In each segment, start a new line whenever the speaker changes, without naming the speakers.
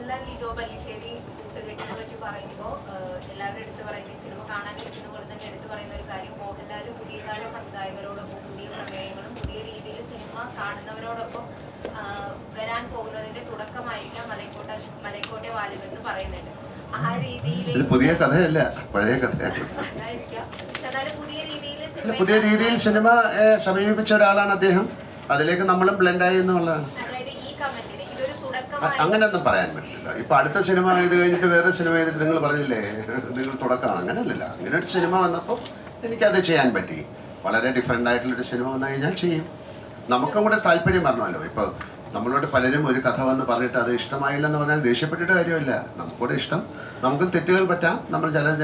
മോഹൻലാൽ ലിജോ പല്ലിശ്ശേരി കൂട്ടുകെട്ടിനെ പറ്റി പറയുമ്പോൾ എല്ലാവരും എടുത്തു പറയുന്നത് സിനിമ കാണാൻ ഇരിക്കുന്ന പോലെ തന്നെ എടുത്തു പറയുന്ന ഒരു കാര്യം. മോഹൻലാൽ പുതിയ കാല സംവിധായകരോടൊപ്പം പുതിയ പ്രമേയങ്ങളും പുതിയ രീതിയിൽ സിനിമ കാണുന്നവരോടൊപ്പം വരാൻ പോകുന്നതിന്റെ തുടക്കമായിരിക്കാം മലൈക്കോട്ട മലൈക്കോട്ടെ വാലിബെന്ന് പറയുന്നുണ്ട് ആ രീതിയിൽ
പുതിയ കഥയല്ല പഴയ കഥയാണ്
പുതിയ രീതിയിൽ
സിനിമ സമീപിച്ച ഒരാളാണ് അദ്ദേഹം. അതിലേക്ക് നമ്മളും ബ്ലെൻഡായി എന്നുള്ളതാണ്. അങ്ങനെയൊന്നും പറയാൻ പറ്റില്ല. ഇപ്പൊ അടുത്ത സിനിമ ഇത് കഴിഞ്ഞിട്ട് വേറെ സിനിമ ചെയ്തിട്ട് നിങ്ങൾ പറഞ്ഞില്ലേ? നിങ്ങൾ തുടക്കമാണ്. അങ്ങനെയല്ലല്ല. അങ്ങനെ ഒരു സിനിമ വന്നപ്പോൾ എനിക്കത് ചെയ്യാൻ പറ്റി. വളരെ ഡിഫറെന്റ് ആയിട്ടുള്ളൊരു സിനിമ വന്നു കഴിഞ്ഞാൽ ചെയ്യും. നമുക്കും കൂടെ താല്പര്യം പറഞ്ഞല്ലോ ഇപ്പോൾ നമ്മളോട് പലരും ഒരു കഥ വന്ന് പറഞ്ഞിട്ട് അത് ഇഷ്ടമായില്ലെന്ന് പറഞ്ഞാൽ ദേഷ്യപ്പെട്ടിട്ട് കാര്യമില്ല. നമുക്കൂടെ ഇഷ്ടം. നമുക്കും തെറ്റുകൾ പറ്റാം. നമ്മൾ ചില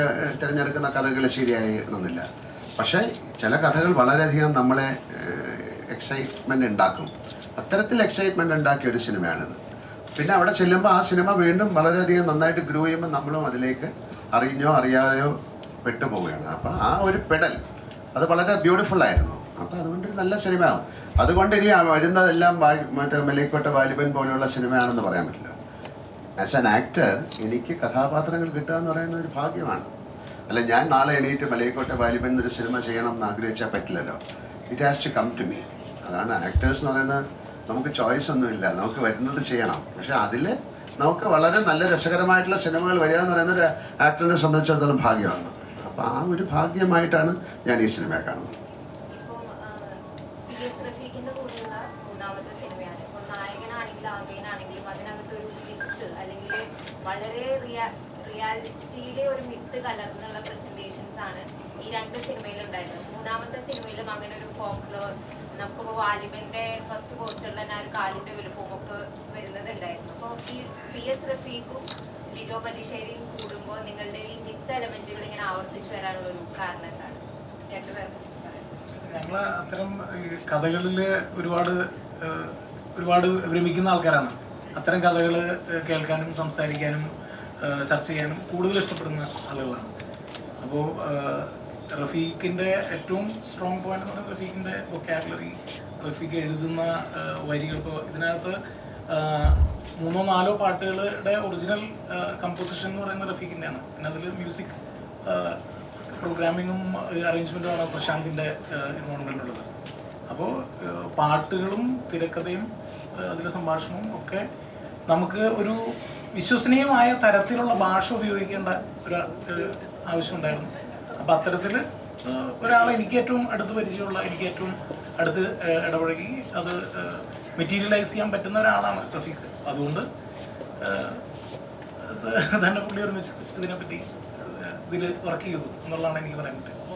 തിരഞ്ഞെടുക്കുന്ന കഥകൾ ശരിയായി ശരിയായിരുന്നില്ല പക്ഷേ ചില കഥകൾ വളരെയധികം നമ്മളെ എക്സൈറ്റ്മെന്റ് ഉണ്ടാക്കും. അത്തരത്തിൽ എക്സൈറ്റ്മെന്റ് ഉണ്ടാക്കിയ ഒരു സിനിമയാണിത്. പിന്നെ അവിടെ ചെല്ലുമ്പോൾ ആ സിനിമ വീണ്ടും വളരെയധികം നന്നായിട്ട് ഗ്രോ ചെയ്യുമ്പോൾ നമ്മളും അതിലേക്ക് അറിഞ്ഞോ അറിയാതെയോ പെട്ടുപോവുകയാണ്. അപ്പോൾ ആ ഒരു പെടൽ അത് വളരെ ബ്യൂട്ടിഫുൾ ആയിരുന്നു. അപ്പോൾ അതുകൊണ്ട് നല്ല സിനിമയാവും. അതുകൊണ്ട് ഇനി വരുന്നതെല്ലാം മറ്റേ മലൈക്കോട്ട വാലിബൻ പോലെയുള്ള സിനിമയാണെന്ന് പറയാൻ പറ്റില്ല. ആസ് ആൻ ആക്ടർ എനിക്ക് കഥാപാത്രങ്ങൾ കിട്ടുക എന്ന് പറയുന്നത് ഒരു ഭാഗ്യമാണ്. അല്ല ഞാൻ നാളെ എണീറ്റ് മലയക്കോട്ടെ വാലിബൻ എന്നൊരു സിനിമ ചെയ്യണം എന്ന് ആഗ്രഹിച്ചാൽ പറ്റില്ലല്ലോ. It has to come to me അതാണ് ആക്ടേഴ്സ് എന്ന് പറയുന്നത് നമുക്ക് ചോയ്സ് ഒന്നുമില്ല നമുക്ക് വരുന്നത് ചെയ്യണം. പക്ഷെ അതിൽ നമുക്ക് വളരെ നല്ല രസകരമായിട്ടുള്ള സിനിമകൾ വരിക എന്ന് പറയുന്ന ഒരു ആക്ടറിനെ സംബന്ധിച്ചിടത്തോളം ഭാഗ്യമാണ്. അപ്പോൾ ആ ഒരു ഭാഗ്യമായിട്ടാണ് ഞാൻ ഈ സിനിമയെ കാണുന്നത്.
വളരെ ഒരു കലർന്നുള്ള ആണ് ഈ രണ്ട് സിനിമയിലുണ്ടായിരുന്നു മൂന്നാമത്തെ സിനിമയിലും അങ്ങനെ ഒരു ഫോക്ലോർ നമുക്കിപ്പോൾ വാലിബന്റെ ഫസ്റ്റ് പോസ്റ്ററിൽ തന്നെ ഒരു കാലിന്റെ വലുപ്പവും ഒക്കെ വരുന്നത് ഉണ്ടായിരുന്നു അപ്പോൾ ഈ പി എസ് റഫീഖും ലിജോ പല്ലിശ്ശേരിയും കൂടുമ്പോൾ നിങ്ങളുടെ ഈ മിത്ത് എലമെന്റുകൾ ഇങ്ങനെ ആവർത്തിച്ചു വരാനുള്ള ഒരു കാരണം എന്താണ്.
ഞങ്ങൾ അത്തരം കഥകളിൽ ഒരുപാട് ഒരുപാട് ഭ്രമിക്കുന്ന ആൾക്കാരാണ്. അത്തരം കഥകൾ കേൾക്കാനും സംസാരിക്കാനും ചർച്ച ചെയ്യാനും കൂടുതൽ ഇഷ്ടപ്പെടുന്ന ആളുകളാണ്. അപ്പോൾ റഫീഖിന്റെ ഏറ്റവും സ്ട്രോങ് പോയിന്റ് എന്ന് പറഞ്ഞാൽ റഫീഖിന്റെ വൊക്കാബുലറി റഫീഖ് എഴുതുന്ന വരികൾ. ഇപ്പോൾ ഇതിനകത്ത് മൂന്നോ നാലോ പാട്ടുകളുടെ ഒറിജിനൽ കമ്പോസിഷൻ എന്ന് പറയുന്നത് റഫീഖിന്റെയാണ് പിന്നെ അതിൽ മ്യൂസിക് പ്രോഗ്രാമിങ്ങും അറേഞ്ച്മെന്റും ആണ് പ്രശാന്തിന്റെ ഇൻവോൾവ്മെന്റ് ഉള്ളത് അപ്പോൾ പാട്ടുകളും തിരക്കഥയും അതിലെ സംഭാഷണവും ഒക്കെ നമുക്ക് ഒരു വിശ്വസനീയമായ തരത്തിലുള്ള ഭാഷ ഉപയോഗിക്കേണ്ട ഒരു ആവശ്യമുണ്ടായിരുന്നു അപ്പം അത്തരത്തിൽ ഒരാളെ എനിക്ക് ഏറ്റവും അടുത്ത് പരിചയമുള്ള എനിക്ക് ഏറ്റവും അടുത്ത് ഇടപഴകി അത് മെറ്റീരിയലൈസ് ചെയ്യാൻ പറ്റുന്ന ഒരാളാണ് റഫീഖ്. അതുകൊണ്ട് തന്നെ പുള്ളി ഒരുമിച്ച് ഇതിനെപ്പറ്റി ഇതിൽ വർക്ക് ചെയ്തു എന്നുള്ളതാണ് എനിക്ക് പറയാൻ പറ്റുക